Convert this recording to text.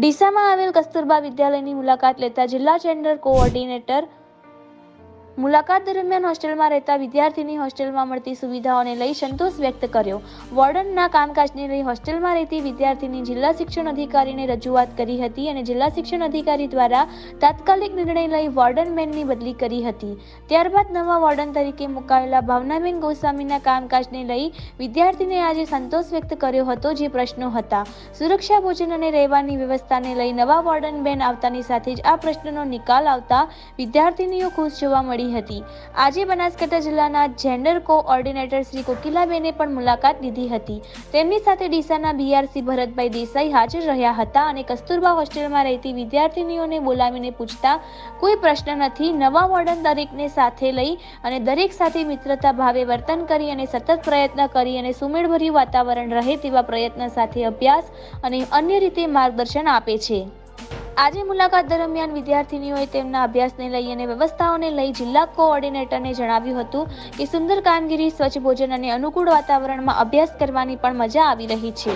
ડીસામાં આવેલ કસ્તુરબા વિદ્યાલયની મુલાકાત લેતા જિલ્લા જેન્ડર કોઓર્ડિનેટર મુલાકાત દરમિયાન હોસ્ટેલમાં રહેતા વિદ્યાર્થીની હોસ્ટેલમાં મળતી સુવિધાઓને લઈ સંતોષ વ્યક્ત કર્યો. વોર્ડનના કામકાજને લઈ હોસ્ટેલમાં રહેતી વિદ્યાર્થીની જિલ્લા શિક્ષણ અધિકારીને રજૂઆત કરી હતી અને જિલ્લા શિક્ષણ અધિકારી દ્વારા તાત્કાલિક નિર્ણય લઈ વોર્ડન મેનની બદલી કરી હતી. ત્યારબાદ નવા વોર્ડન તરીકે મુકાયેલા ભાવનાબેન ગોસ્વામીના કામકાજને લઈ વિદ્યાર્થીને આજે સંતોષ વ્યક્ત કર્યો હતો જે પ્રશ્નો હતા. સુરક્ષા, ભોજન અને રહેવાની વ્યવસ્થાને લઈ નવા વોર્ડન બેન આવતાની સાથે જ આ પ્રશ્નનો નિકાલ આવતા વિદ્યાર્થીનીઓ ખુશ જોવા મળી હતી. આજે બનાસકાંઠા જિલ્લાના જેન્ડર કોઓર્ડિનેટર શ્રી કોકિલાબેને પણ મુલાકાત લીધી હતી. તેમની સાથે ડીસાના બીઆરસી ભરતભાઈ દેસાઈ હાજર રહ્યા હતા અને કસ્તુરબા હોસ્ટેલમાં રહેતી વિદ્યાર્થીનીઓને બોલાવીને પૂછતા, કોઈ પ્રશ્ન નથી, નવા વોર્ડન દરેકને સાથે લઈ અને દરેક સાથે મિત્રતા ભાવે વર્તન કરી અને સતત પ્રયત્ન કરી અને સુમેળભર્યું વાતાવરણ રહે તેવા પ્રયત્ન સાથે અભ્યાસ અને અન્ય રીતે માર્ગદર્શન આપે છે. આજે મુલાકાત દરમિયાન વિદ્યાર્થીનીઓએ તેમના અભ્યાસને લઈ અને વ્યવસ્થાઓને લઈ જિલ્લા કોઓર્ડિનેટરને જણાવ્યું હતું કે સુંદર કામગીરી, સ્વચ્છ ભોજન અને અનુકૂળ વાતાવરણમાં અભ્યાસ કરવાની પણ મજા આવી રહી છે.